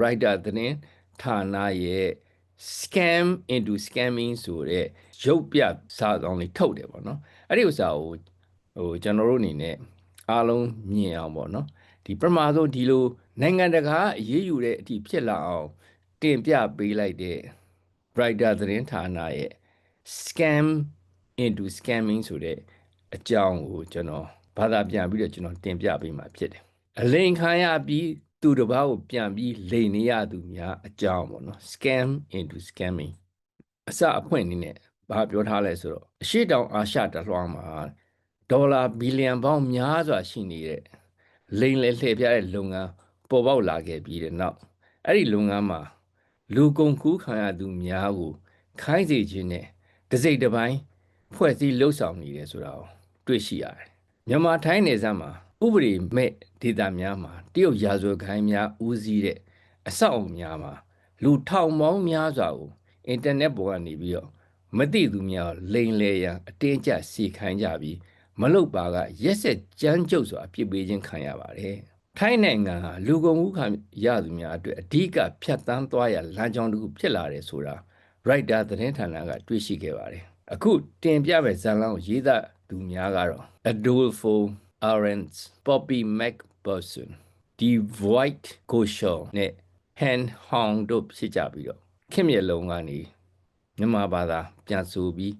writer သတင်းဌာနရဲ့ scam into scamming ဆိုတဲ့ရုပ်ပြစာဆောင်လေးထုတ်တယ်ပေါ့နော်အဲ့ဒီဥစ္စာကိုဟိုကျွန်တော်တို့အနေနဲ့အားလုံးမြင်အောင်ပေါ့နော်ဒီပထမဆုံးဒီလိုနိုင်ငံတကာအရေးယူတဲ့အထိဖြစ်လာအောင်တင်ပြပေးလိုက်တဲ့ writer သတင်းဌာနရဲ့ scam into scamming ဆိုတဲ့အကြောင်းကိုကျွန်တော်ဘာသာပြန်ပြီးတော့ကျွန်တော်တင်ပြပေးမှာဖြစ်တယ်အလိန်ခံရပြီး သူတစ်ပါးကိုပြန်ပြီးလိန်နေရသူများအကြောင်းပေါ့နော် scam into scamming အစအဖွင့်အနေနဲ့ဘာပြောထားလဲဆိုတော့အရှိတောင်အာရှတလွှားမှာဒေါ်လာဘီလီယံပေါင်းများစွာရှိနေတဲ့လိန်လေလှည့်ပြတဲ့လုပ်ငန်းပေါ်ပေါက်လာခဲ့ပြီးတဲ့နောက်အဲ့ဒီလုပ်ငန်းမှာလူကုန်ကူးခံရသူများကိုခိုင်းစေခြင်းနဲ့တစိမ့်တစ်ပိုင်းဖွဲ့စည်းလှုပ်ဆောင်နေတယ်ဆိုတာကိုတွေ့ရှိရတယ်မြန်မာထိုင်းနယ်စပ်မှာ ဥပဒေမဲ့ဒေသများမှာတရုတ်ရာဇဝတ်ခိုင်းများဦးစီးတဲ့အဆောက်အုံများမှာလူထောင်ပေါင်းများစွာကိုအင်တာနက်ပေါ်ကနေပြီးတော့မသိသူများလိန်လေရန်အတင်းကျပ်စီခိုင်းကြပြီးမလုတ်ပါကရက်ဆက်ကြမ်းကြုတ်စွာအပြစ်ပေးခြင်းခံရပါတယ်။ထိုင်းနိုင်ငံဟာလူကုန်မှုခံရသူများအတွက်အဓိကဖြတ်တန်းသွားရလမ်းကြောင်းတစ်ခုဖြစ်လာတယ်ဆိုတာ writer သတင်းဌာနကတွေ့ရှိခဲ့ပါတယ်။အခုတင်ပြမဲ့ဇာတ်လမ်းကိုရေးသားသူများကတော့ Adolfo Arendt, Poppy McPherson, The White Goshaw နဲ့ Han Hong တို့ဖြစ်ကြပြီးတော့ခင်မျက်လုံးကနေမြန်မာဘာသာပြန်ဆိုပြီး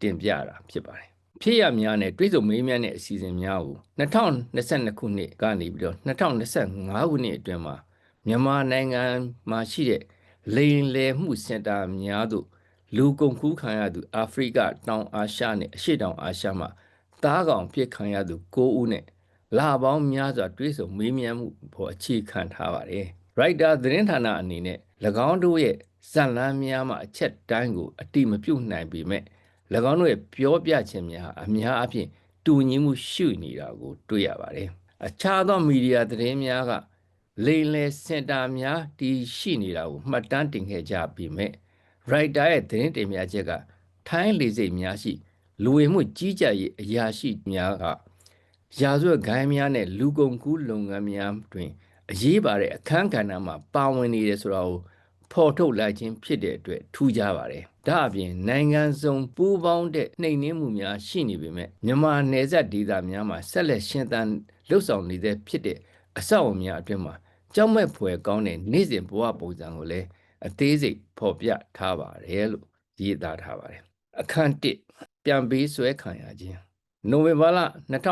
တင်ပြတာဖြစ်ပါတယ်။ဖြစ်ရများနဲ့တွေးဆုံမေးမြန်းတဲ့အစီအစဉ်များကို2022ခုနှစ်ကနေပြီးတော့2025ခုနှစ်အတွင်းမှာမြန်မာနိုင်ငံမှာရှိတဲ့လိန်လယ်မှုစင်တာများသို့လူကုန်ကူးခံရသူအာဖရိကတောင်အာရှနဲ့အရှေ့တောင်အာရှမှာ သားကောင်ပြစ်ခံရသူ9ဦးနဲ့လာပေါင်းများစွာတွေးဆုံမေးမြန်းမှုပေါ်အခြေခံထားပါတယ်။ writer သတင်းဌာနအနေနဲ့၎င်းတို့ရဲ့ဇာတ်လမ်းများမှာအချက်တိုင်းကိုအတိမပြုတ်နိုင်ပေမဲ့၎င်းတို့ရဲ့ပြောပြခြင်းများအများအပြားတူညီမှုရှိနေတာကိုတွေ့ရပါတယ်။အခြားသောမီဒီယာသတင်းများကလိမ်လည်စင်တာများတည်ရှိနေတာကိုမှတ်တမ်းတင်ခဲ့ကြပေမဲ့ writer ရဲ့သတင်းတင်ပြချက်ကထိုင်းလေစိတ်များရှိ လူဝင်မှုကြီးကြပ်ရေးအရာရှိများကရာဇဝတ်ဂိုင်းများနဲ့လူကုန်ကူးလုပ်ငန်းများတွင် အရေးပါတဲ့အခန်းကဏ္ဍမှာပါဝင်နေတယ်ဆိုတာကိုဖော်ထုတ်လိုက်ခြင်းဖြစ်တဲ့အတွက်ထူးခြားပါတယ်။ဒါအပြင်နိုင်ငံစုံပူးပေါင်းတဲ့နှိမ်နင်းမှုများရှိနေပေမဲ့မြန်မာနယ်စပ်ဒေသများမှာဆက်လက်ရှင်းသန်းလှုပ်ဆောင်နေတဲ့ဖြစ်တဲ့အဆောက်အဦများအတွင်းမှာကြောက်မဲ့ဖွယ်ကောင်းတဲ့နေ့စဉ်ဘဝပုံစံကိုလည်းအသေးစိတ်ဖော်ပြထားပါတယ်လို့ရေးသားထားပါတယ်။အခန်း1 ပြန်ပေးဆွဲခံရခြင်းနိုဝင်ဘာလ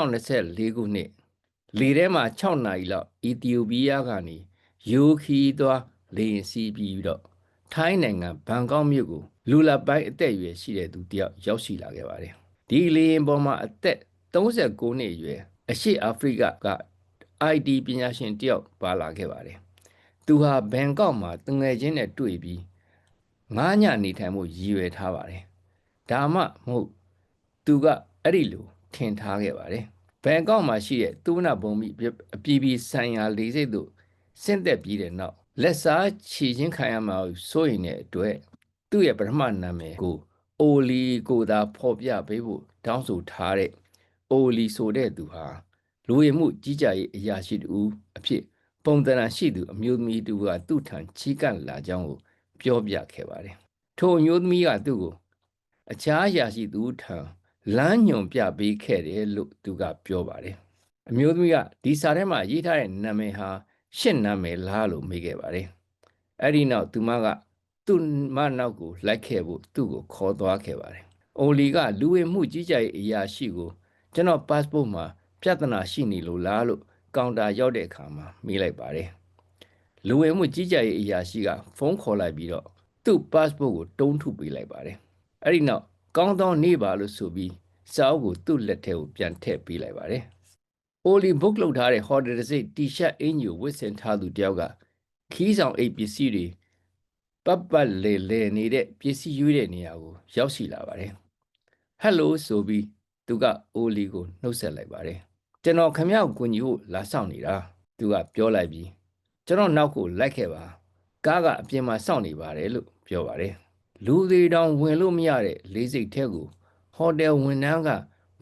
2024ခုနှစ်လေထဲမှာ6နာရီလောက်အီသီယိုးပီးယားကနေယိုခီသွားလေရင်စီးပြီးတော့ထိုင်းနိုင်ငံဘန်ကောက်မြို့ကိုလူလပိုင်းအသက်အရွယ်ရှိတဲ့သူတယောက်ရောက်ရှိလာခဲ့ပါတယ်ဒီလေရင်ပေါ်မှာအသက်39နှစ်အရွယ်အရှိအာဖရိကက ID ပညာရှင်တယောက်ပါလာခဲ့ပါတယ်သူဟာဘန်ကောက်မှာတငယ်ချင်းနဲ့တွေ့ပြီးငားညနေထိုင်မှုရည်ရွယ်ထားပါတယ်ဒါမှမဟုတ် သူကအဲ့ဒီလိုထင်ထားခဲ့ပါတယ်ဘန်ကောက်မှာရှိတဲ့သူနာဘုံမိအပြည်ပြည်ဆိုင်ရာလေဆိပ်သို့ဆင့်သက်ပြီးတဲ့နောက်လက်စားချီချင်းခံရမှာစိုးရင်တဲ့အတွက်သူ့ရဲ့ပထမနာမည်ကိုအိုလီကိုသာဖော်ပြပေးဖို့တောင်းဆိုထားတဲ့အိုလီဆိုတဲ့သူဟာလူဝင်မှုကြီးကြပ်ရေးအရာရှိတူအဖြစ်ပုံသဏ္ဍာန်ရှိသူအမျိုးသမီးတူကသူ့ထံချီးကပ်လာကြောင်းကိုပြောပြခဲ့ပါတယ်ထိုအမျိုးသမီးကသူ့ကိုအခြားအရာရှိသူထံ လမ်းညွန်ပြပေးခဲ့တယ်လို့သူကပြောပါတယ်အမျိုးသမီးကဒီစာထဲမှာရေးထားတဲ့နာမည်ဟာရှင့်နာမည်လားလို့မေးခဲ့ပါတယ်အဲ့ဒီနောက်သူမကသူ့မနောက်ကိုလိုက်ခဲ့ဖို့သူ့ကိုခေါ်သွားခဲ့ပါတယ်အိုလီကလူဝင်မှုကြီးကြပ်ရေးအရာရှိကိုကျွန်တော် passport မှာပြဿနာရှိနေလို့လားလို့ကောင်တာရောက်တဲ့အခါမှာမေးလိုက်ပါတယ်လူဝင်မှုကြီးကြပ်ရေးအရာရှိကဖုန်းခေါ်လိုက်ပြီးတော့သူ့ passport ကိုတုံးထုပေးလိုက်ပါတယ်အဲ့ဒီနောက် ကောင်းသောနေ့ပါလို့ဆိုပြီးစာအုပ်ကိုသူ့လက်ထဲကိုပြန်ထည့်ပေးလိုက်ပါတယ်။အိုလီဘုတ်လုပ်ထားတဲ့ဟော်ဒယ်တစ်စိတ်တီရှပ်အင်ဂျီကိုဝတ်ဆင်ထားသူတယောက်ကခီးဆောင်အိတ်ပစ္စည်းတွေပတ်ပတ်လေလေနေတဲ့ပစ္စည်းရွေးတဲ့နေရာကိုရောက်ရှိလာပါတယ်။ဟယ်လိုဆိုပြီးသူကအိုလီကိုနှုတ်ဆက်လိုက်ပါတယ်။ကျွန်တော်ခမရောက်ကိုကြီးကိုလာဆောင်နေတာသူကပြောလိုက်ပြီးကျွန်တော်နောက်ကိုလိုက်ခဲ့ပါကားကအပြင်မှာစောင့်နေပါတယ်လို့ပြောပါတယ်။ လူသေးတောင်ဝင်လို့မရတဲ့လေးစိတ်ထဲကိုဟိုတယ်ဝန်ထမ်းက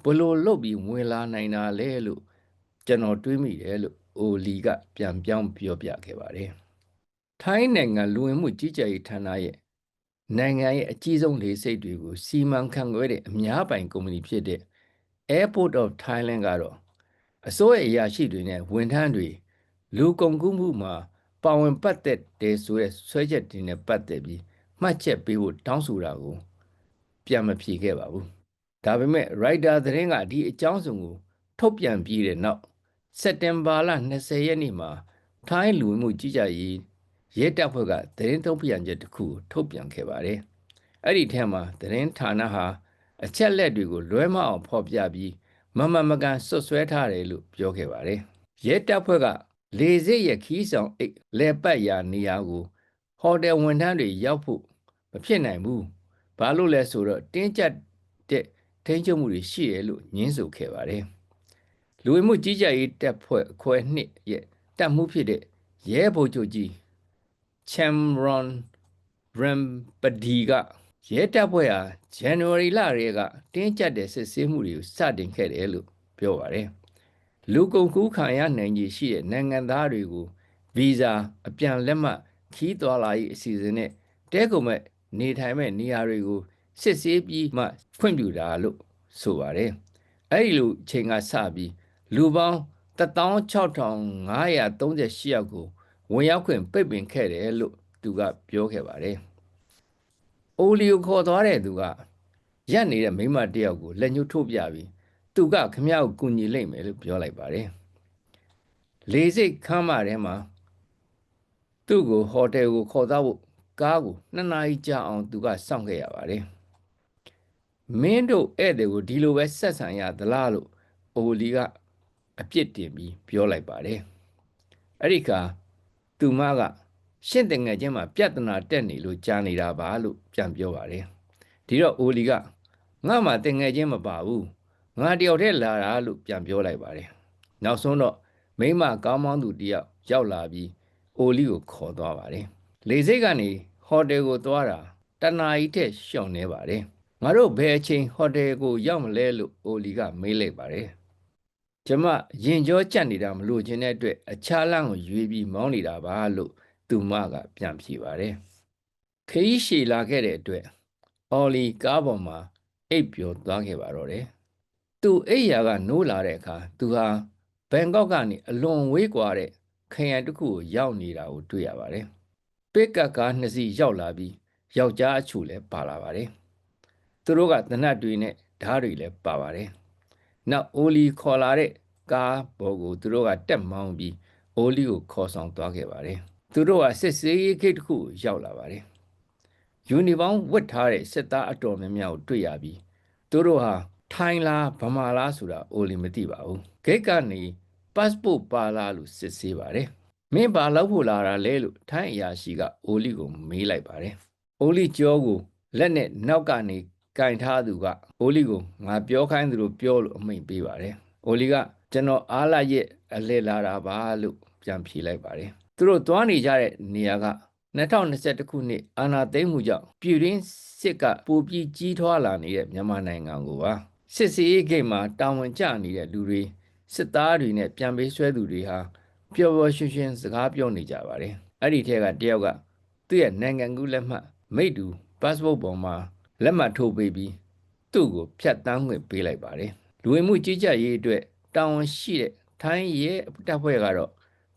ဘလို့လုတ်ပြီးဝင်လာနိုင်တာလဲလို့ကျွန်တော်တွေးမိတယ်လို့အိုလီကပြန်ပြောင်းပြောပြခဲ့ပါတယ်ထိုင်းနိုင်ငံလူဝင်မှုကြီးကြပ်ရေးဌာနရဲ့နိုင်ငံရဲ့အကြီးဆုံးလေဆိပ်တွေကိုစီမံခန့်ခွဲတဲ့အများပိုင်ကုမ္ပဏီဖြစ်တဲ့ Airport of Thailand ကတော့အစိုးရအရာရှိတွေနဲ့ဝန်ထမ်းတွေလူကုန်ကူးမှုမှာပါဝင်ပတ်သက်တယ်ဆိုတဲ့ဆွဲချက်တွေနဲ့ပတ်သက်ပြီး မှတ်ချက်ပေးဖို့တောင်းဆိုတာကိုပြန်မဖြေခဲ့ပါဘူး။ဒါပေမဲ့ Rider သတင်းကဒီအကြောင်းစုံကို ထုတ်ပြန်ပြီးတဲ့နောက်စက်တင်ဘာလ20ရက်နေ့မှာထိုင်းလူဝင်မှုကြီးကြပ်ရေးရဲတပ်ဖွဲ့ကသတင်းထုတ်ပြန်ချက်တစ်ခုကိုထုတ်ပြန်ခဲ့ပါတယ်။အဲ့ဒီထဲမှာသတင်းဌာနဟာအချက်လက်တွေကိုလွဲမအောင်ဖော်ပြပြီးမမမကန်ဆွတ်ဆွဲထားတယ်လို့ပြောခဲ့ပါတယ်။ရဲတပ်ဖွဲ့ကလေဆိပ်ရဲ့ခီးဆောင်အိတ်လဲပတ်ရာနေရာကို ဟိုတယ်ဝန်ထမ်းတွေရောက်ဖို့မဖြစ်နိုင်ဘူး။ဘာလို့လဲဆိုတော့တင်းကျပ်တဲ့ထိန်းချုပ်မှုတွေရှိတယ်လို့ညင်းဆိုခဲ့ပါတယ်။လူဝင်မှုကြီးကြပ်ရေးတပ်ဖွဲ့အခွဲနှစ်ရဲ့တပ်မှုဖြစ်တဲ့ရဲဗိုလ်ချုပ်ကြီးချမ်ရွန်ရမ်ပဒီကရဲတပ်ဖွဲ့ဟာဇန်နဝါရီလရဲကတင်းကျပ်တဲ့စစ်ဆေးမှုတွေကိုစတင်ခဲ့တယ်လို့ပြောပါတယ်။လူကုန်ကူးခံရနိုင်ကြီးရှိတဲ့နိုင်ငံသားတွေကိုဗီဇာအပြန်လက်မှတ် ခီးသွားလာရေးအစီအစဉ်နဲ့တဲကုန်မဲ့နေထိုင်မဲ့နေရာတွေကိုစစ်ဆေးပြီးမှဖွင့်ပြတာလို့ဆိုပါတယ်။အဲဒီလိုအချိန်ကစပြီးလူပေါင်း16538ယောက်ကိုဝင်ရောက်ခွင့်ပိတ်ပင်ခဲ့တယ်လို့သူကပြောခဲ့ပါတယ်။အိုလီကိုခေါ်သွားတဲ့သူကရက်နေတဲ့မိမတယောက်ကိုလက်ညှိုးထိုးပြပြီးသူကခမရကိုကူညီလိုက်မယ်လို့ပြောလိုက်ပါတယ်။လေစိတ်ခမ်းမထဲမှာ သူ့ကိုဟိုတယ်ကိုခေါ်သွားဖို့ကားကိုနှစ်နာရီကြာအောင်သူကစောင့်ခဲ့ရပါတယ်။မင်းတို့ဧည့်သည်ကိုဒီလိုပဲဆက်ဆံရသလားလို့အိုလီကအပြစ်တင်ပြီးပြောလိုက်ပါတယ်။အဲ့ဒီခါသူမကရှင့်တငယ်ချင်းမှာပြဿနာတက်နေလို့ကြားနေတာပါလို့ပြန်ပြောပါတယ်ဒီတော့အိုလီကငါမှတငယ်ချင်းမပါဘူးငါတယောက်တည်းလာတာလို့ပြန်ပြောလိုက်ပါတယ်နောက်ဆုံးတော့မိမကောင်းမောင်းသူတယောက်ရောက်လာပြီး အိုလီကိုခေါ်သွားပါတယ်လေစိတ်ကနေဟိုတယ်ကိုသွားတာတနာရီထက်ရှောင်နေပါတယ်ငါတို့ဘယ်အချိန်ဟိုတယ်ကိုရောက်မလဲလို့အိုလီကမေးလိုက်ပါတယ်ကျမရင်ကြောကြက်နေတာမလို့ခြင်းတဲ့အတွက်အခြားလမ်းကိုရွေးပြီးမောင်းနေတာပါလို့သူမကပြန်ဖြေပါတယ်ခရီးရှည်လာခဲ့တဲ့အတွက်အော်လီကားပေါ်မှာအိပ်ပျော်သွားခဲ့ပါတော့တယ်သူအိပ်ရာကနိုးလာတဲ့အခါသူဟာဘန်ကောက်ကနေအလွန်ဝေးကွာတဲ့ ခရိုင်တစ်ခုကိုရောက်နေတာကိုတွေ့ရပါတယ်ပစ်ကပ်ကားနှစ်စီးရောက်လာပြီးယောက်ျားအချို့လည်းပါလာပါတယ်သူတို့ကတနတ်တွေနဲ့ဓားတွေလည်းပါပါတယ်နောက်အိုလီခေါ်လာတဲ့ကားပေါ်ကိုသူတို့ကတက်မောင်းပြီးအိုလီကိုခေါ်ဆောင်သွားခဲ့ပါတယ်သူတို့ကစစ်စေးရေးခိတ်တစ်ခုရောက်လာပါတယ်ယူနီဖောင်းဝတ်ထားတဲ့စစ်သားအတော်များများကိုတွေ့ရပြီးသူတို့ဟာထိုင်းလားဗမာလားဆိုတာအိုလီမသိပါဘူးဂိတ်ကနေ passport ပါလားလို့စစ်ဆေးပါတယ်မင်းဘာလောက်ဖို့လာတာလဲလို့ထိုင်းအရာရှိကအိုလီကိုမေးလိုက်ပါတယ်အိုလီကြောကိုလက်နဲ့နောက်ကနေကင်ထားသူကအိုလီကိုငါပြောခိုင်းသူလို့ပြောလို့အမိန့်ပေးပါတယ်အိုလီကကျွန်တော်အားလာရဲ့အလဲလာတာပါလို့ပြန်ဖြေလိုက်ပါတယ်သူတို့သွားနေကြတဲ့နေရာက2021ခုနှစ်အာဏာသိမ်းမှုကြောင့်ပြည်ရင်းစစ်ကပိုပြီးကြီးထွားလာနေတဲ့မြန်မာနိုင်ငံကိုပါစစ်စီရေးဂိတ်မှာတာဝန်ကျနေတဲ့လူတွေ စစ်သားတွေနဲ့ပြန်ပေးဆွဲသူတွေဟာပျော်ပျော်ရွှင်ရွှင်စကားပြောနေကြပါတယ်အဲ့ဒီထဲကတယောက်ကသူ့ရဲ့နိုင်ငံကူးလက်မှတ်မိတူ passport ပေါ်မှာလက်မှတ်ထိုးပေးပြီးသူ့ကိုဖြတ်တန်းခွင့်ပေးလိုက်ပါတယ်လူဝင်မှုကြီးကြပ်ရေးအတွက်တာဝန်ရှိတဲ့ထိုင်းရဲတပ်ဖွဲ့ကတော့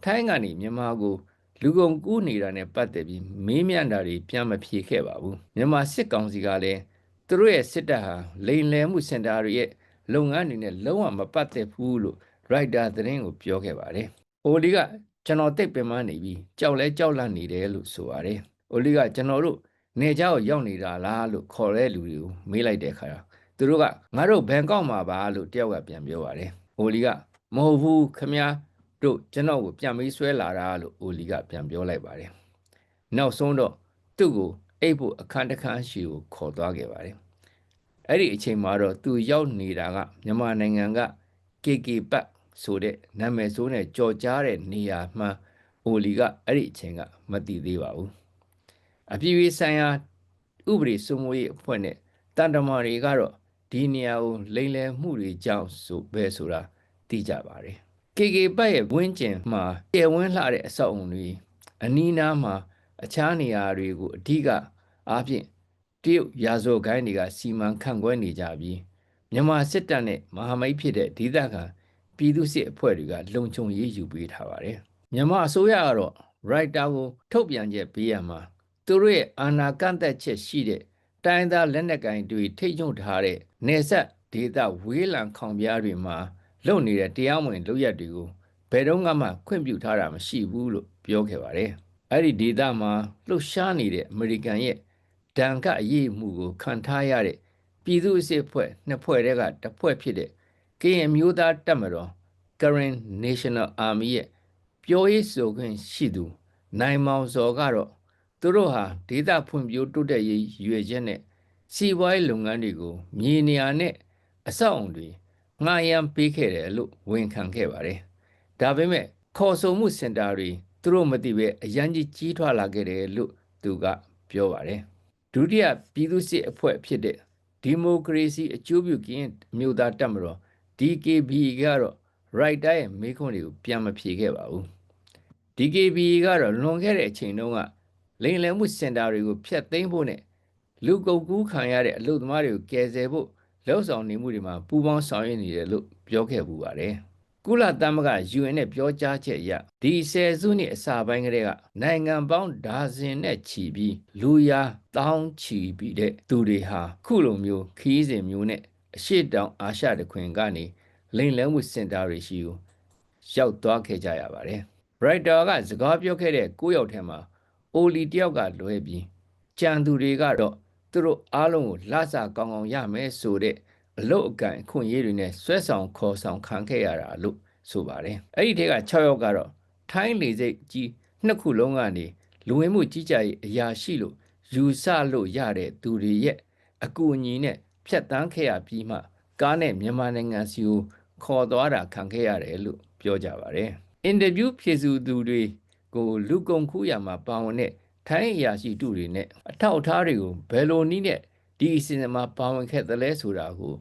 ထိုင်းကနေမြန်မာကိုလူကုန်ကူးနေတာနဲ့ပတ်သက်ပြီးမေးမြန်းတာတွေပြန်မဖြေခဲ့ပါဘူးမြန်မာစစ်ကောင်စီကလည်းသူတို့ရဲ့စစ်တပ်ဟာလိန်လည်မှုစင်တာတွေရဲ့ လုပ်ငန်းတွေနဲ့လုံးဝမပတ်သက်ဘူးလို့ writer သတင်းကိုပြောခဲ့ပါတယ်။အိုလီကကျွန်တော်တိတ်ပင်မနေပြီးကြောက်လဲကြောက်လန့်နေတယ်လို့ဆိုပါတယ်။အိုလီကကျွန်တော်တို့နေเจ้าကိုရောက်နေတာလားလို့ခေါ်တဲ့လူတွေကိုမေးလိုက်တဲ့အခါသူတို့ကငါတို့ဘန်ကောက်မှာပါလို့တယောက်ကပြန်ပြောပါတယ်။အိုလီကမဟုတ်ဘူးခမည်းတို့ကျွန်တော်ကိုပြန်ပြီးဆွဲလာတာလို့အိုလီကပြန်ပြောလိုက်ပါတယ်နောက်ဆုံးတော့သူ့ကိုအိတ်ဖို့အခန်းတစ်ခန်းရှိကိုခေါ်သွားခဲ့ပါတယ် အဲ့ဒီအချိန်မှာတော့သူရောက်နေတာကမြန်မာနိုင်ငံက KK ပတ်ဆိုတဲ့နာမည်ဆိုးနဲ့ကြော်ကြားတဲ့နေရာမှအိုလီကအဲ့ဒီအချိန်ကမသိသေးပါဘူးအပြည်ပြည်ဆိုင်ရာဥပဒေစိုးမိုးရေးအဖွဲ့နဲ့တန်တမာတွေကတော့ဒီနေရာကိုလိမ်လည်မှုတွေကြောင့်ဆိုပဲဆိုတာသိကြပါတယ် KK ဘတ်ရဲ့ဝင်းကျင်မှာကျယ်ဝန်းလှတဲ့အဆောက်အုံတွေအနီးနားမှာအခြားနေရာတွေကိုအဓိကအားဖြင့် တရုတ်ရာဇဝတ်ဂိုင်းတွေကစီမံခန့်ခွဲနေကြပြီးမြန်မာစစ်တပ်နဲ့မဟာမိတ်ဖြစ်တဲ့ဒေသခံပြည်သူစစ်အဖွဲ့တွေကလုံခြုံရေးယူပေးထားပါတယ်မြန်မာအစိုးရကတော့ writer ကိုထုတ်ပြန်ချက်ပေးရမှာသူတို့ရဲ့အာဏာကန့်သက်ချက်ရှိတဲ့တိုင်းသားလက်နက်ကိုင်တွေထိတ်ချုပ်ထားတဲ့နေဆက်ဒေသဝေးလံခေါင်ပြားတွေမှာလုပ်နေတဲ့တရားမဝင်လုပ်ရက်တွေကိုဘယ်တော့မှခွင့်ပြုထားတာမရှိဘူးလို့ပြောခဲ့ပါတယ်။အဲ့ဒီဒေသမှာလှုပ်ရှားနေတဲ့အမေရိကန်ရဲ့ ဒဏ်ကအရေးမှုကိုခံထားရတဲ့ပြည်သူ့အစစ်ဖွဲ့နှစ်ဖွဲ့တည်းကတစ်ဖွဲ့ဖြစ်တဲ့ကရင်မျိုးသားတပ်မတော် Karen National Army ရဲ့ပြောရေးဆိုခွင့်ရှိသူ နိုင်မောင်စော်ကတော့သူတို့ဟာဒေသဖွံ့ဖြိုးတိုးတက်ရေးရွေချက်နဲ့စီးပွားရေးလုပ်ငန်းတွေကိုမြေနေရာနဲ့အဆောက်အုံတွေငှားရမ်းပေးခဲ့တယ်လို့ဝန်ခံခဲ့ပါတယ်။ဒါပေမဲ့ခေါ်ဆိုမှုစင်တာတွေသူတို့မသိပဲအရန်ကြီးကြီးထွားလာခဲ့တယ်လို့သူကပြောပါတယ်။ ဒုတိယပြည်သူ့စစ်အဖွဲ့ဖြစ်တဲ့ဒီမိုကရေစီအကျိုးပြုကင်းမြို့သားတပ်မတော် DKB ကတော့ writer ရဲ့မေးခွန်းတွေကိုပြန်မဖြေခဲ့ပါဘူး။ DKB ကတော့လွန်ခဲ့တဲ့အချိန်တုန်းကလိန်လည်မှုစင်တာတွေကိုဖျက်သိမ်းဖို့နဲ့လူကုန်ကူးခံရတဲ့အလုပ်သမားတွေကိုကယ်ဆယ်ဖို့လှုပ်ဆောင်နေမှုတွေမှာပူးပေါင်းဆောင်ရွက်နေတယ်လို့ပြောခဲ့ပူပါတယ်။ ကုလသမဂ္ဂ UN နဲ့ပြောကြားချက်အရဒီဆယ်စုနှစ်အစပိုင်းကတည်းကနိုင်ငံပေါင်းဒါဇင်နဲ့ချီပြီးလူရာတောင်းချီပြီးတဲ့သူတွေဟာခုလိုမျိုးခီးစဉ်မျိုးနဲ့အရှိတောင်အာရှတခွင်ကနေလိန်လဲမှုစင်တာတွေရှိကိုရောက်သွားခဲ့ကြရပါတယ်။ Brighter ကစကားပြောခဲ့တဲ့၉ယောက်ထဲမှာအိုလီတယောက်ကလွဲပြီးကြံသူတွေကတော့သူတို့အားလုံးကိုလဆကောင်းကောင်းရမယ်ဆိုတဲ့ အလုတ်အကန်အခွင့်အရေးတွေနဲ့ဆွဲဆောင်ခေါ်ဆောင်ခံခဲ့ရတာလို့ဆိုပါတယ်အဲ့ဒီထဲက6ယောက်ကတော့ထိုင်းလေစိတ်ကြီးနှစ်ခုလုံးကနေလူဝင်မှုကြီးကြပ်ရေးအရာရှိလို့ယူဆလို့ရတဲ့သူတွေရဲ့အကူအညီနဲ့ဖြတ်တန်းခဲ့ရပြီးမှကားနဲ့မြန်မာနိုင်ငံစီကိုခေါ်သွားတာခံခဲ့ရတယ်လို့ပြောကြပါတယ်အင်တာဗျူးဖြေဆိုသူတွေကိုလူကုန်ခုရမှာပါဝင်တဲ့ထိုင်းအရာရှိတူတွေနဲ့အထောက်အထားတွေကိုဘယ်လိုနည်းနဲ့ဒီအစီအစဉ်မှာပါဝင်ခဲ့သလဲဆိုတာကို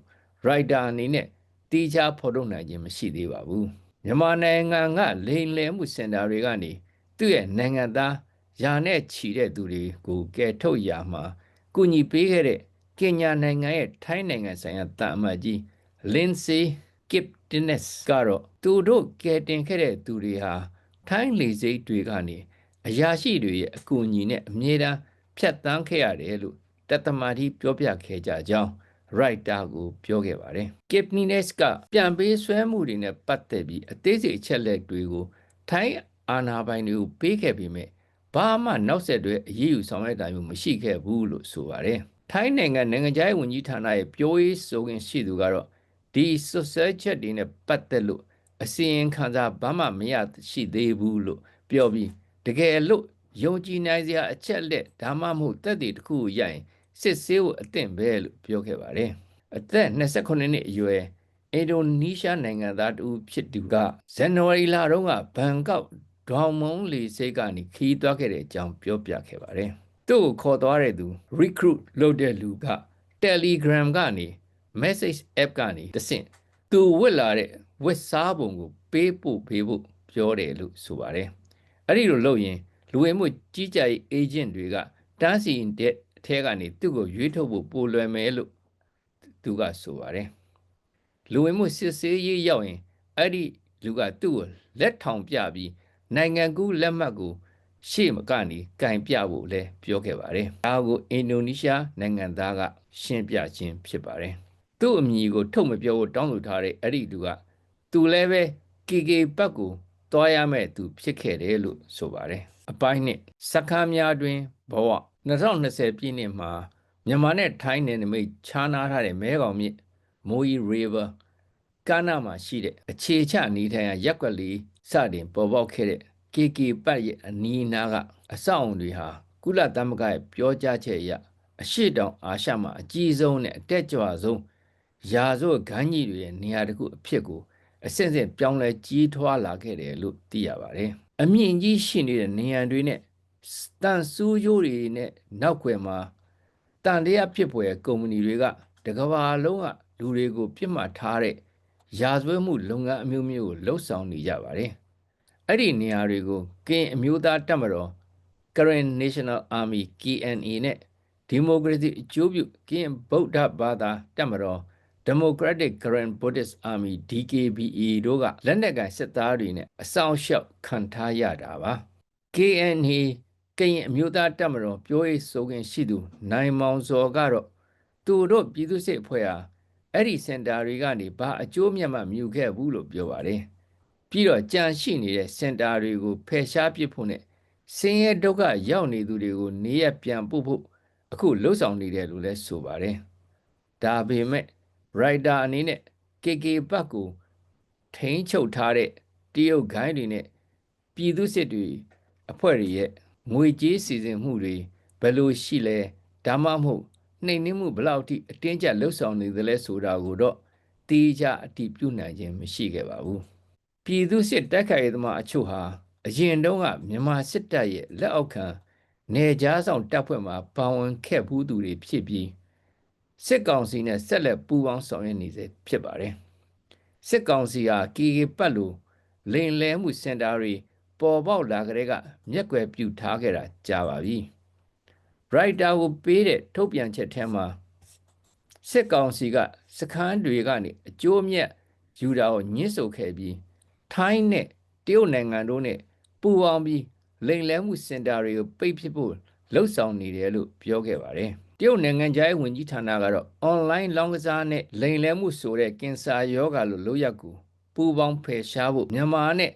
writer အနေနဲ့တီးခြားဖော်ထုတ်နိုင်ခြင်းမရှိသေးပါဘူးမြန်မာနိုင်ငံကလိန်လည်မှုစင်တာတွေကနေသူ့ရဲ့နိုင်ငံသားယာနဲ့ချီတဲ့သူတွေကိုကယ်ထုတ်ရာမှာကုညီပေးခဲ့တဲ့ကင်ညာနိုင်ငံရဲ့ထိုင်းနိုင်ငံဆိုင်ရာတာအမတ်ကြီး Lindsay Kiptines ကတော့သူတို့ကယ်တင်ခဲ့တဲ့သူတွေဟာထိုင်းလေစိတ်တွေကနေအရာရှိတွေရဲ့အကူအညီနဲ့အမြဲတမ်းဖြတ်တန်းခဲ့ရတယ်လို့တသမတိပြောပြခဲ့ကြကြောင်း writer ကိုပြောခဲ့ပါတယ်။ Kipnines ကပြန်ပေးဆွဲမှုတွေနဲ့ပတ်သက်ပြီးအသေးစိတ်အချက်လက်တွေကိုထိုင်းအာဏာပိုင်တွေကိုပေးခဲ့ပြီးမြဲဘာမှနောက်ဆက်တွဲအရေးယူဆောင်ရွက်တာမျိုးမရှိခဲ့ဘူးလို့ဆိုပါတယ်။ထိုင်းနိုင်ငံနိုင်ငံခြားရေးဝန်ကြီးဌာနရဲ့ပြောရေးဆိုခွင့်ရှိသူကတော့ဒီဆွဆွဲချက်တွေနဲ့ပတ်သက်လို့အစီရင်ခံစာဘာမှမရရှိသေးဘူးလို့ပြောပြီးတကယ်လို့ယုံကြည်နိုင်စရာအချက်လက်ဒါမှမဟုတ်တက်တည်တစ်ခုကိုရရင် စစ်ဆေးဖို့အသင့်ပဲလို့ပြောခဲ့ပါတယ်အသက်28နှစ်အရွယ်အင်ဒိုနီးရှားနိုင်ငံသားတူဖြစ်သူကဇန်နဝါရီလတုန်းကဘန်ကောက်ဒေါင်မုံလီစိတ်ကနေခီးသွားခဲ့တဲ့အကြောင်းပြောပြခဲ့ပါတယ်သူ့ကိုခေါ်သွားတဲ့သူ recruit လုပ်တဲ့လူက Telegram ကနေ message app ကနေတဆင့်သူဝစ်လာတဲ့ဝစ်စားပုံကိုပေးပို့ပေးဖို့ပြောတယ်လို့ဆိုပါတယ်အဲ့ဒီလိုလုပ်ရင်လူဝင်မှုကြီးကြပ်ရေး agent တွေကတန်းစီတဲ့အ ထဲကနေသူ့ကိုရွေးထုတ်ဖို့ပိုလွယ်မယ်လို့သူကဆိုပါတယ်လူဝင်မှုစစ်ဆေးရေးရောက်ရင်အဲ့ဒီလူကသူ့ကိုလက်ထောင်ပြပြီးနိုင်ငံကူးလက်မှတ်ကိုရှေ့မကနေကင်ပြဖို့လဲပြောခဲ့ပါတယ်ဒါကိုအင်ဒိုနီးရှားနိုင်ငံသားကရှင်းပြခြင်းဖြစ်ပါတယ်သူ့အမည်ကိုထုတ်မပြောဖို့တောင်းဆိုထားတဲ့အဲ့ဒီလူကသူလည်းပဲ KK ဘက်ကိုတွားရမဲ့သူဖြစ်ခဲ့တယ်လို့ဆိုပါတယ်အပိုင်းနှစ်စက္ကမ်းများတွင် ဘဝ2020ပြည့်နှစ်မှာမြန်မာနဲ့ထိုင်းနယ်နိမိတ်ခြားနားထားတဲ့မဲကောင်မြစ်မိုးရီ river ကမ်းနားမှာရှိတဲ့အခြေချနေထိုင်ရာရက်ွက်လေးစတင်ပေါ်ပေါက်ခဲ့တဲ့ KK ပတ်ရဲ့အနီးနားကအဆောက်အုံတွေဟာကုလသမဂ္ဂရဲ့ပြောကြားချက်အရအရှိတောင်အာရှမှာအကြီးဆုံးနဲ့အတက်ကြွဆုံးရာဇဝတ်ဂန်းကြီးတွေရဲ့နေရာတစ်ခုအဖြစ်ကိုအဆင့်ဆင့်ပြောင်းလဲကြီးထွားလာခဲ့တယ်လို့သိရပါတယ်။အမြင့်ကြီးရှိနေတဲ့နေရန်တွေနဲ့ တန်ဆူးရိုးတွေနဲ့နောက်ွယ်မှာတန်တရားဖြစ်ပွဲကုမ္ပဏီတွေကတကဘာလုံးကလူတွေကိုပြစ်မှတ်ထားတဲ့ရာဇဝတ်မှုလုပ်ငန်းအမျိုးမျိုးကိုလှုပ်ဆောင်နေကြပါတယ်။အဲ့ဒီနေရာတွေကိုကင်းအမျိုးသားတက်မတော် Karen National Army KNA နဲ့ဒီမိုကရေစီအကျိုးပြုကရင်ဗုဒ္ဓဘာသာတပ်မတော် Democratic Karen Buddhist Army DKBA တို့ကလက်နက်ကိုင်စစ်သားတွေနဲ့အဆောင်ရှောက်ခံထားရတာပါ KNA ကရင်အမျိုးသားတပ်မတော်ပြောရေးဆိုခွင့်ရှိသူ နိုင်မောင်စော်ကတော့သူတို့ပြည်သူ့စစ်အဖွဲ့ဟာအဲ့ဒီစင်တာတွေကနေဘာအကျိုးမြတ်မှမယူခဲ့ဘူးလို့ပြောပါတယ်ပြီးတော့ကြံရှိနေတဲ့စင်တာတွေကိုဖယ်ရှားပစ်ဖို့နဲ့ဆင်းရဲဒုက္ခရောက်နေသူတွေကိုနေရပြန်ပို့ဖို့အခုလှုပ်ဆောင်နေတယ်လို့လည်းဆိုပါတယ်ဒါပေမဲ့ writer အနေနဲ့ KK ဘတ်ကိုထိန်းချုပ်ထားတဲ့တရုတ်ဂိုင်းတွေနဲ့ပြည်သူစစ်တွေအဖွဲ့တွေရဲ့ ငွေကြေးစီစဉ်မှုတွေဘယ်လိုရှိလဲဒါမှမဟုတ်နှိမ်နင်းမှုဘယ်လောက်ထိအတင်းကျပ်လှုပ်ဆောင်နေသလဲဆိုတာကိုတော့တေးကြအတိပြုနိုင်ခြင်းမရှိခဲ့ပါဘူးပြည်သူစစ်တက်ခိုင်သမားအချို့ဟာအရင်တုန်းကမြန်မာစစ်တပ်ရဲ့လက်အောက်ခံနေကြားဆောင်တပ်ဖွဲ့မှာပါဝင်ခဲ့ဘူးသူတွေဖြစ်ပြီးစစ်ကောင်စီနဲ့ဆက်လက်ပူးပေါင်းဆောင်ရွက်နေစေဖြစ်ပါတယ်စစ်ကောင်စီဟာကီကီပတ်လိုလိန်လဲမှုစင်တာတွေ ပေါ်ပေါက်လာကြတဲ့ကမျက်ွယ်ပြူထားခဲ့တာကြာပါပြီ။ writer ကိုပေးတဲ့ထုတ်ပြန်ချက်ထဲမှာစစ်ကောင်စီကစခန်းတွေကနေအကျိုးမြတ်ယူတာကိုညှင်းဆိုခဲ့ပြီးထိုင်းနဲ့တရုတ်နိုင်ငံတို့နဲ့ပူးပေါင်းပြီးလိမ်လည်မှုစင်တာတွေကိုပိတ်ပစ်ဖို့လှုံ့ဆော်နေတယ်လို့ပြောခဲ့ပါတယ်။တရုတ်နိုင်ငံခြားရေးဝန်ကြီးဌာနကတော့ online လောင်းကစားနဲ့လိမ်လည်မှုဆိုတဲ့ကင်ဆာရောဂါလိုလုပ်ရက်ကိုပူးပေါင်းဖယ်ရှားဖို့မြန်မာနဲ့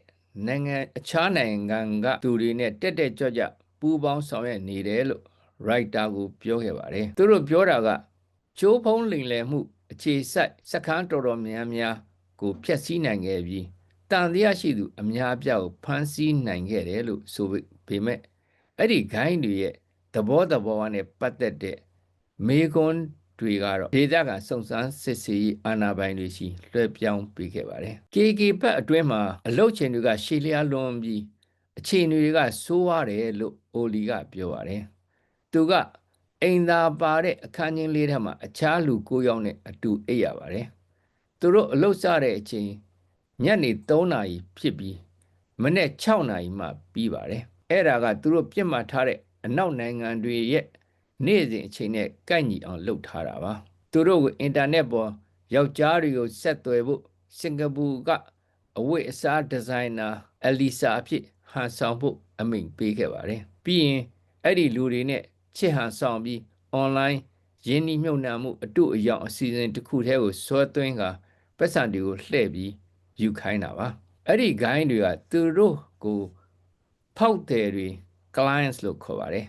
နိုင်ငံအခြားနိုင်ငံကသူတွေနဲ့တက်တက်ကြွကြွပူးပေါင်းဆောင်ရွက်နေတယ်လို့ writer ကိုပြောခဲ့ပါတယ်သူတို့ပြောတာကချိုးဖုံးလိမ်လည်မှု အခြေစိုက်စခန်းတော်တော်များများကိုဖျက်ဆီးနိုင်ခဲ့ပြီးတန်တရားရှိသူအများအပြားကိုဖမ်းဆီးနိုင်ခဲ့တယ်လို့ဆိုပေမဲ့အဲ့ဒီဂိုင်းတွေရဲ့သဘောတဘောနဲ့ပတ်သက်တဲ့မေကွန် တွေကတော့ဒေသခံစုံစမ်းစစ်ဆေးရေးအာဏာပိုင်တွေရှိလွှဲပြောင်းပေးခဲ့ပါတယ်။ KK ဘက်အတွင်းမှာအလုတ်ချိန်တွေကရှေ့လျားလွန်ပြီးအခြေအနေတွေကဆိုးရတယ်လို့အိုလီကပြောပါတယ်။သူကအိမ်သာပါတဲ့အခန်းချင်းလေးထဲမှာအခြားလူကိုယောက်နဲ့အတူအိပ်ရပါတယ်။သူတို့အလုတ်စတဲ့အချိန်ညနေ3နာရီဖြစ်ပြီးမနေ့6နာရီမှပြီးပါတယ်။အဲ့ဒါကသူတို့ပြစ်မှတ်ထားတဲ့အနောက်နိုင်ငံတွေရဲ့ နေ့စဉ်အချိန်နဲ့ကိုက်ညီအောင်လုပ်ထားတာပါသူတို့ကိုအင်တာနက်ပေါ်ယောက်ျားတွေကိုဆက်သွယ်ဖို့စင်ကာပူကအဝတ်အစားဒီဇိုင်နာအလီဆာအဖြစ်ဟန်ဆောင်ဖို့အမိန့်ပေးခဲ့ပါတယ်ပြီးရင်အဲ့ဒီလူတွေနဲ့ချစ်ဟန်ဆောင်ပြီး online ရင်းနှီးမြှုပ်နှံမှုအတုအယောင်အစီအစဉ်တစ်ခုတည်းကိုဆွဲသွင်းကပတ်စံတွေကိုလှည့်ပြီးယူခိုင်းတာပါအဲ့ဒီဂိုင်းတွေကသူတို့ကိုဖောက်တယ်တွေ clients လို့ခေါ်ပါတယ်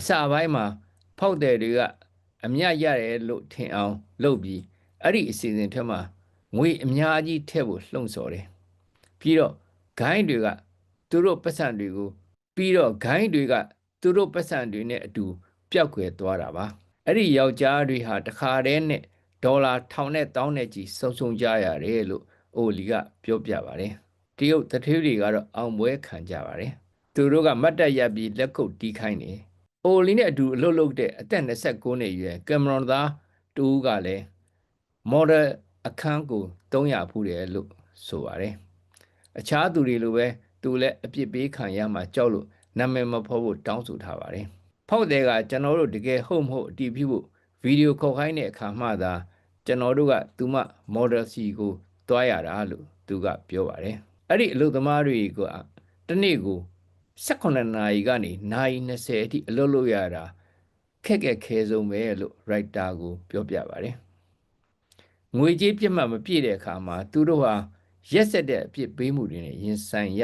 အစပိုင်းမှာ ဖောက်တယ်တွေကအမြတ်ရတယ်လို့ထင်အောင်လုပ်ပြီးအဲ့ဒီအစီအစဉ်ထဲမှာငွေအများကြီးထည့်ဖို့လှုံ့ဆော်တယ်ပြီးတော့ဂိုင်းတွေကသူတို့ပတ်စံတွေကိုပြီးတော့ဂိုင်းတွေကသူတို့ပတ်စံတွေနဲ့အတူပျောက်ကွယ်သွားတာပါအဲ့ဒီယောက်ျားတွေဟာတခါတည်းနဲ့ဒေါ်လာထောင်နဲ့တောင်းနဲ့ကြီးစုံစုံကြရတယ်လို့အိုလီကပြောပြပါတယ်တရုတ်တထေးတွေကတော့အောင်ပွဲခံကြပါတယ်သူတို့ကမတ်တက်ရပ်ပြီးလက်ကုပ်တီးခိုင်းတယ် အိုလီနဲ့အတူအလုပ်လုပ်တဲ့အသက်29နှစ်အရွယ်ကင်မရွန်သားတူကလည်းမော်ဒယ်အခန်းကို300ဖူးတယ်လို့ဆိုပါတယ်အခြားသူတွေလိုပဲသူလည်းအပြစ်ပေးခံရမှာကြောက်လို့နာမည်မဖော်ဖို့တောင်းဆိုထားပါတယ်ဖောက်တဲ့ကကျွန်တော်တို့တကယ်ဟုတ်မဟုတ်အတီးပြုဖို့ဗီဒီယိုခေါ်ခိုင်းတဲ့အခါမှသာကျွန်တော်တို့ကသူမမော်ဒယ်စီကိုတွားရတာလို့သူကပြောပါတယ်အဲ့ဒီအလုပ်သမားတွေကတနေ့ကို 18နာရီကနေနာရီ20အထိအလုပ်လုပ်ရတာခက်ခက်ခဲဆုံးပဲလို့ writer ကို ပြောပြပါတယ်ငွေကြေးပြတ်မှတ်မပြည့်တဲ့အခါမှာသူတို့ဟာရက်ဆက်တဲ့အပြစ်ပေးမှုတွေနဲ့ရင်ဆိုင်ရ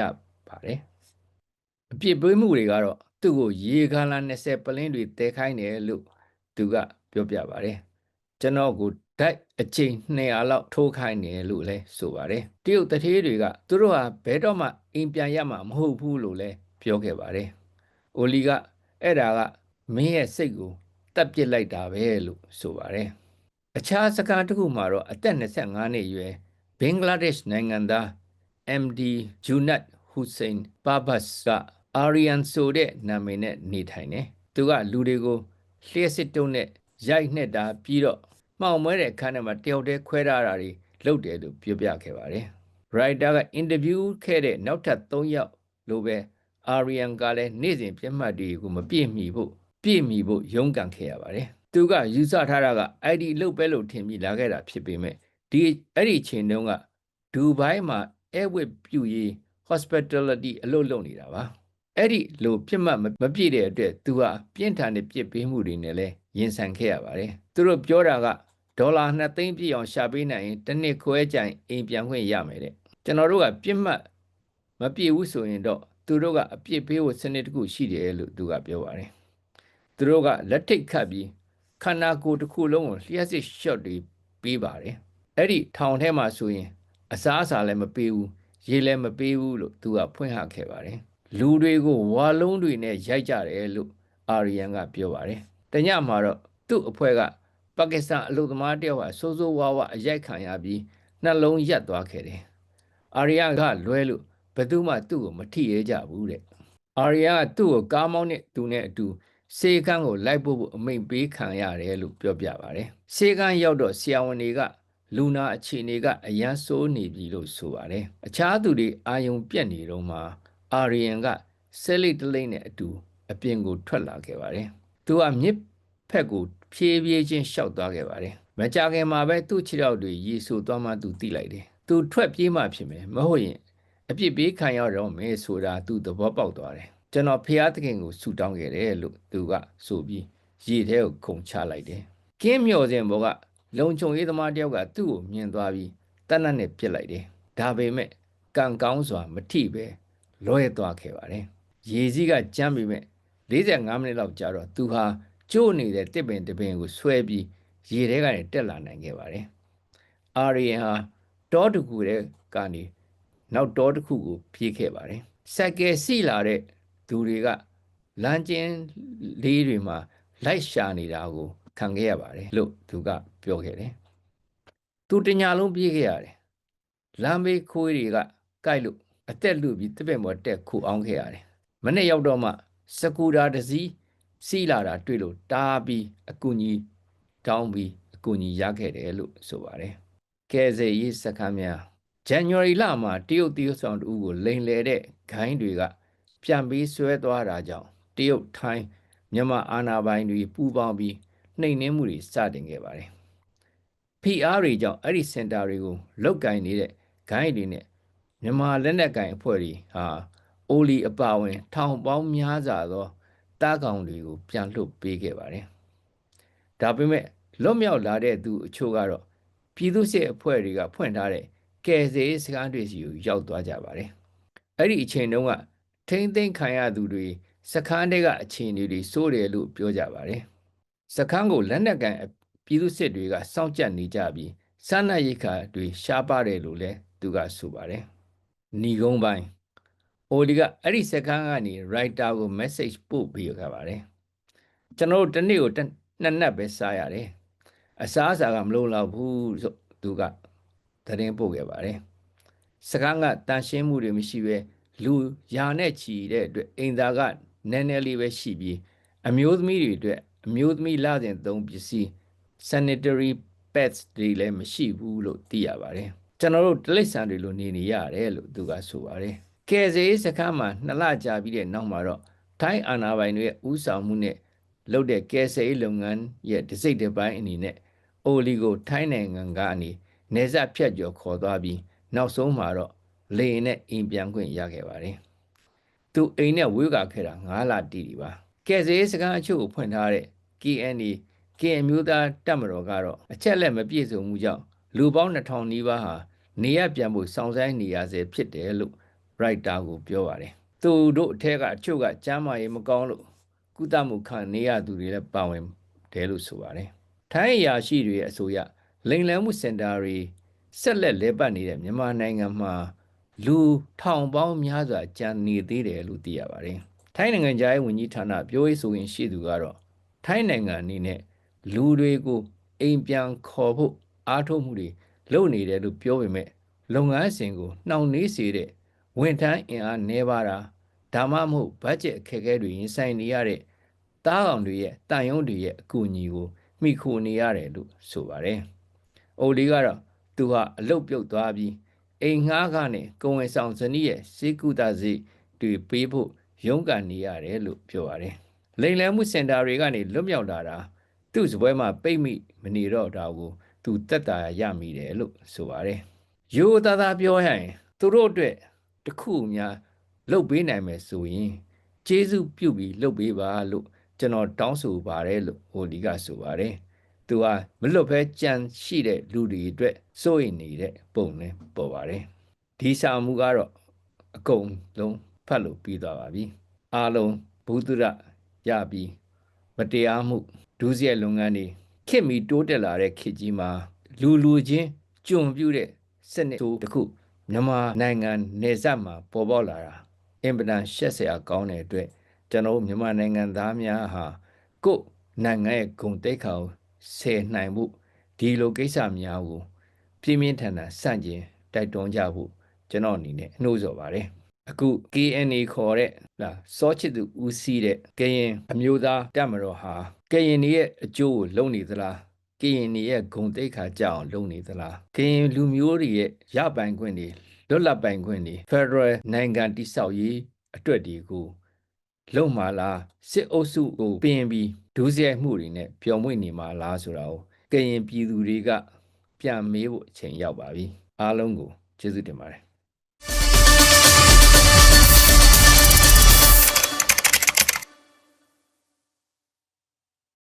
ပါတယ်အပြစ်ပေးမှုတွေကတော့သူ့ကိုရေခါလာ20ပလင်းတွေတဲခိုင်းတယ်လို့သူကပြောပြပါတယ်ကျွန်တော်ကိုဓာတ်အချိန်200လောက်ထိုးခိုင်းတယ်လို့လဲဆိုပါတယ်တရုတ်တထေးတွေကသူတို့ဟာဘဲတော့မှအိမ်ပြန်ရမှာမဟုတ်ဘူးလို့လဲ ပြောခဲ့ပါတယ်။အိုလီကအဲ့ဒါကမင်းရဲ့စိတ်ကိုတက်ပစ်လိုက်တာပဲလို့ဆိုပါတယ်။အခြားစကားတစ်ခုမှာတော့အသက်25နှစ်အရွယ်ဘင်္ဂလားဒေ့ရှ်နိုင်ငံသား MD Junat Hussein Babas က Aryan ဆိုတဲ့နာမည်နဲ့နေထိုင်တယ်။သူကလူတွေကိုလျှက်စစ်တုံးနဲ့ရိုက်နှက်တာပြီးတော့မှောင်မွဲတဲ့အခန်းထဲမှာတယောက်တည်းခွဲထားတာတွေလုပ်တယ်လို့ပြောပြခဲ့ပါတယ်။ writer က interview ခဲ့တဲ့နောက်ထပ်3ယောက်လိုပဲ အာရီယန်ကလည်းနေ့စဉ်ပြတ်မှတ်တွေကိုမပြည့်မီဖို့ပြည့်မီဖို့ရုန်းကန်ခဲ့ရပါတယ်သူကယူဆထားတာကအဲ့ဒီလုတ်ပဲလို့ထင်ပြီးလာခဲ့တာဖြစ်ပေမဲ့ဒီအဲ့ဒီချိန်တုန်းကဒူဘိုင်းမှာအဲဝစ်ပြူရေး hospitality အလုပ်လုပ်နေတာပါအဲ့ဒီလိုပြစ်မှတ်မပြည့်တဲ့အတွက်သူဟာပြင်းထန်တဲ့ပြစ်ပေးမှုတွေနဲ့လည်းရင်ဆိုင်ခဲ့ရပါတယ်သူတို့ပြောတာကဒေါ်လာ2သိန်းပြည့်အောင်ရှာပေးနိုင်ရင်တစ်နှစ်ခွဲကြိုင်အိမ်ပြန်ခွင့်ရမယ်တဲ့ကျွန်တော်တို့ကပြစ်မှတ်မပြည့်ဘူးဆိုရင်တော့ သူတို့ကအပြစ်ပေးဖို့စနစ်တစ်ခုရှိတယ်လို့သူကပြောပါတယ်သူတို့ကလက်ထိတ်ခတ်ပြီးခန္ဓာကိုယ်တစ်ခုလုံးကိုလျှက်စစ် shot တွေပေးပါတယ်အဲ့ဒီထောင်ထဲမှာဆိုရင် အစားအစာလည်းမပေးဘူးရေလည်းမပေးဘူးလို့သူကဖွင့်ဟခဲ့ပါတယ်လူတွေကိုဝါလုံးတွေနဲ့ရိုက်ကြတယ်လို့အာရီယန်ကပြောပါတယ်တညမှာတော့သူ့အဖွဲ့ကပါကစ္စတန်အလုပ်သမားတယောက်ဟာစိုးစိုးဝါးဝါအရိုက်ခံရပြီးနှလုံးရက်သွားခဲ့တယ်အာရီယန်ကလွဲလို့ ဘယ်သူမှသူ့ကိုမထိရဲကြဘူးတဲ့အာရီယန်ကသူ့ကိုကားမောင်းနဲ့သူနဲ့အတူစေကန်းကိုလိုက်ဖို့အမိန်ပေးခံရတယ်လို့ပြောပြပါတယ်စေကန်းရောက်တော့ဆရာဝန်တွေကလူနာအခြေအနေကအရန်ဆိုးနေပြီလို့ဆိုပါတယ်အခြားသူတွေအာယုံပြက်နေတော့မှအာရီယန်ကဆဲလိတ်တလိမ့်နဲ့အတူအပြင်ကိုထွက်လာခဲ့ပါတယ်သူကမြစ်ဖက်ကိုဖြည်းဖြည်းချင်းရှောက်သွားခဲ့ပါတယ်မကြခင်မှာပဲသူ့ခြေထောက်တွေရေဆူသွားမှသူသိလိုက်တယ်သူထွက်ပြေးမှဖြစ်မယ်မဟုတ်ရင် အပြစ်ပေးခံရတော့မယ်ဆိုတာသူသဘောပေါက်သွားတယ်ကျွန်တော်ဖះသခင်ကိုဆူတောင်းခဲ့တယ်လို့သူကဆိုပြီးရေထဲကိုခုန်ချလိုက်တယ်ကင်းမျော်စင်ဘောကလုံချုံရေးသမားတယောက်ကသူ့ကိုမြင်သွားပြီးတနတ်နဲ့ပြစ်လိုက်တယ်ဒါပေမဲ့ကံကောင်းစွာမထိပဲလွဲသွားခဲ့ပါတယ်ရေစီးကကြမ်းပြီးမဲ့45မိနစ်လောက်ကြာတော့သူဟာကျို့နေတဲ့တစ်ပင်တစ်ပင်ကိုဆွဲပြီးရေထဲကနေတက်လာနိုင်ခဲ့ပါတယ်အာရီယန်ဟာတောတကူတဲ့ကနေ နောက်တောတစ်ခုကိုပြေးခဲ့ပါတယ်ဆက်ကယ်စီလာတဲ့သူတွေကလမ်းကျင်းလေးတွေမှာလိုက်ရှာနေတာကိုခံခဲ့ရပါတယ်လို့သူကပြောခဲ့တယ်သူတညာလုံးပြေးခဲ့ရတယ်လမ်းဘေးခိုးတွေကကြိုက်လို့အသက်လူပြီးတပည့်မော်တက်ခုအောင်ခဲ့ရတယ်မနေ့ရောက်တော့မှစကူတာတစည်းစီးလာတာတွေ့လို့တားပြီးအကူကြီးတောင်းပြီးအကူကြီးရခဲ့တယ်လို့ဆိုပါတယ်ကဲစေရေးစခန်းများ ဇန်နဝါရီလမှာတရုတ်တရုတ်ဆောင်တူကိုလိန်လေတဲ့ဂိုင်းတွေကပြန်ပြီးဆွဲသွားတာကြောင့်တရုတ်ထိုင်းမြန်မာအာဏာပိုင်တွေပူးပေါင်းပြီးနှိမ်နင်းမှုတွေစတင်ခဲ့ပါတယ်။ PR တွေကြောင့်အဲ့ဒီစင်တာတွေကိုလုတ်ကင်နေတဲ့ဂိုင်းတွေနဲ့မြန်မာလက်နက်ကင်အဖွဲ့တွေဟာအိုလီအပါဝင် ထောင်ပေါင်းများစွာသောတားကောင်တွေကို ပြန်လှုပ်ပေးခဲ့ပါတယ်။ဒါပေမဲ့လွတ်မြောက်လာတဲ့သူအချို့ကတော့ပြည်သူ့စစ်အဖွဲ့တွေကဖွင့်ထားတဲ့ ကယ်ဆယ်ရေးစခန်းတွေစီကိုရောက်သွားကြပါတယ်။အဲ့ဒီအချိန်တုန်းကထိမ့်သိမ့်ခံရသူတွေစခန်းတွေကအခြေအနေတွေစိုးတယ်လို့ပြောကြပါတယ်။စခန်းကိုလက်နက်ကန်ပြည်သူစစ်တွေကစောင့်ကြပ်နေကြပြီးစားနပ်ရိက္ခာတွေရှားပါတယ်လို့လည်းသူကဆိုပါတယ်။ညီကုန်းပိုင်းအိုလီကအဲ့ဒီစခန်းကနေ writer ကို message ပို့ပေးခဲ့ပါတယ်။ကျွန်တော်တို့တနေ့ကိုနှစ်နက်ပဲစားရတယ်။အစားအစာကမလုံလောက်ဘူးဆိုသူက သတင်းပို့ခဲ့ပါတယ်။စကားကတန်ရှင်းမှုတွေမရှိပဲလူယာနဲ့ချီတဲ့အတွက်အိမ်သားကနည်းနည်းလေးပဲရှိပြီးအမျိုးသမီးတွေအတွက်အမျိုးသမီးလာစဉ်သုံးပစ္စည်း sanitary pads တွေလည်းမရှိဘူးလို့သိရပါတယ်။ကျွန်တော်တို့တိရစ္ဆာန်တွေလိုနေနေရတယ်လို့သူကဆိုပါတယ်။ကယ်ဆယ်ရေးစခန်းမှာနှစ်လကြာပြီးတဲ့နောက်မှာတော့ထိုင်းအာဏာပိုင်တွေရဲ့ဥဆောင်မှုနဲ့လုပ်တဲ့ကယ်ဆယ်ရေးလုပ်ငန်းရဲ့တစိမ့်တစ်ပိုင်းအနေနဲ့အိုလီကိုထိုင်းနိုင်ငံကနေ နေဆက်ဖြတ်ကျော်ခေါ်သွားပြီးနောက်ဆုံးမှာတော့လေနဲ့အိမ်ပြန်ခွင့်ရခဲ့ပါတယ်။သူအိမ်နဲ့ဝေးကခဲ့တာ9လတိတိပါ။ကဲစေးစကားအချို့ကိုဖွင့်ထားတဲ့ KNA ကင်မျိုးသားတပ်မတော်ကတော့အချက်လက်မပြည့်စုံမှုကြောင့်လူပေါင်း2000နီးပါးဟာနေရပြန်ဖို့စောင့်ဆိုင်းနေရစေဖြစ်တယ်လို့ writer ကိုပြောပါတယ်။သူတို့အထက်ကအချို့ကကျမ်းမာရေးမကောင်းလို့ကုသမှုခံနေရသူတွေလည်းပါဝင်တယ်လို့ဆိုပါတယ်။ထိုင်းအရာရှိတွေရဲ့အဆိုအရ လိန်လန်းမှုစင်တာတွေဆက်လက်လဲပတ်နေတဲ့မြန်မာနိုင်ငံမှာလူထောင်ပေါင်းများစွာကြံနေသေးတယ်လို့သိရပါတယ်။ထိုင်းနိုင်ငံသားရဲ့ဝန်ကြီးဌာနပြောရေးဆိုရင်ရှိသူကတော့ထိုင်းနိုင်ငံအနေနဲ့လူတွေကိုအိမ်ပြန်ခေါ်ဖို့အားထုတ်မှုတွေလုပ်နေတယ်လို့ပြောပေမဲ့လုပ်ငန်းစဉ်ကိုနှောင့်နှေးစေတဲ့ဝန်ထမ်းအင်အားနှဲပါတာဒါမှမဟုတ်ဘတ်ဂျက်အခက်အခဲတွေရင်ဆိုင်နေရတဲ့တားကောင်တွေရဲ့တန်ယုံတွေရဲ့အကူအညီကိုမိခိုနေရတယ်လို့ဆိုပါတယ်။ အိုလီကတော့သူဟာအလုတ်ပြုတ်သွားပြီးအိမ်ငှားကနေကုံဝင်ဆောင်ဇနီးရဲ့စေကုသစေတွေပေးဖို့ရုန်းကန်နေရတယ်လို့ပြောပါတယ်လိန်လည်မှုစင်တာတွေကနေလွတ်မြောက်လာတာသူ့စပွဲမှာပိတ်မိမနေတော့တာကိုသူတက်တာရမိတယ်လို့ဆိုပါတယ်ရိုးသားသားပြောရရင်သူတို့အတွက်တစ်ခုများလှုပ်ပေးနိုင်မယ်ဆိုရင်ကျေးဇူးပြုပြီးလှုပ်ပေးပါလို့ကျွန်တော်တောင်းဆိုပါတယ်လို့ဟိုဒီကဆိုပါတယ် သူဟာမလွတ်ဖဲကြံရှိတဲ့လူတွေအတွက်စိုးရိမ်နေတဲ့ပုံနဲ့ပေါ်ပါတယ်ဒီစာမှုကတော့အကုန်လုံးဖတ်လို့ပြီးသွားပါပြီအားလုံးဘုဒ္ဓရရပြီးမတရားမှုဒုစရိုက်လုပ်ငန်းတွေခေတ်မီတိုးတက်လာတဲ့ခေတ်ကြီးမှာလူလူချင်းကြုံပြူတဲ့စနစ်တစ်ခုမြန်မာနိုင်ငံနေဆက်မှာပေါ်ပေါက်လာတာအင်ပဒန်ရှက်စရာကောင်းတဲ့အတွက်ကျွန်တော်တို့မြန်မာနိုင်ငံသားများဟာကိုယ်နိုင်ငံရဲ့ဂုဏ်တိတ်ခါကို ဆယ်နိုင်မှုဒီလိုကိစ္စများကိုပြင်းပြင်းထန်ထန်စန့်ကျင်တိုက်တွန်းကြဖို့ကျွန်တော်အနေနဲ့နှိုးဆော်ပါတယ်အခု KNA ခေါ်တဲ့လာစောချစ်သူဦးစီးတဲ့ကရင်အမျိုးသားတက်မတော်ဟာကရင်တွေရဲ့အကျိုးကိုလုံနေသလားကရင်တွေရဲ့ဂုံတိတ်ခါကြအောင်လုံနေသလားကရင်လူမျိုးတွေရဲ့ရပိုင်ခွင့်တွေလွတ်လပ်ပိုင်ခွင့်တွေ Federal နိုင်ငံတိဆောက်ရေးအတွက်ဒီကိုလုံမာလားစစ်အုပ်စုကိုပြင်ပြီး ဒုစရိုက်မှုတွေနဲ့ပျော်မွေ့နေမှာလားဆိုတာကိုကရင်ပြည်သူတွေကပြန်မေးဖို့အချိန်ရောက်ပါပြီအားလုံးကိုကျေးဇူးတင်ပါတယ်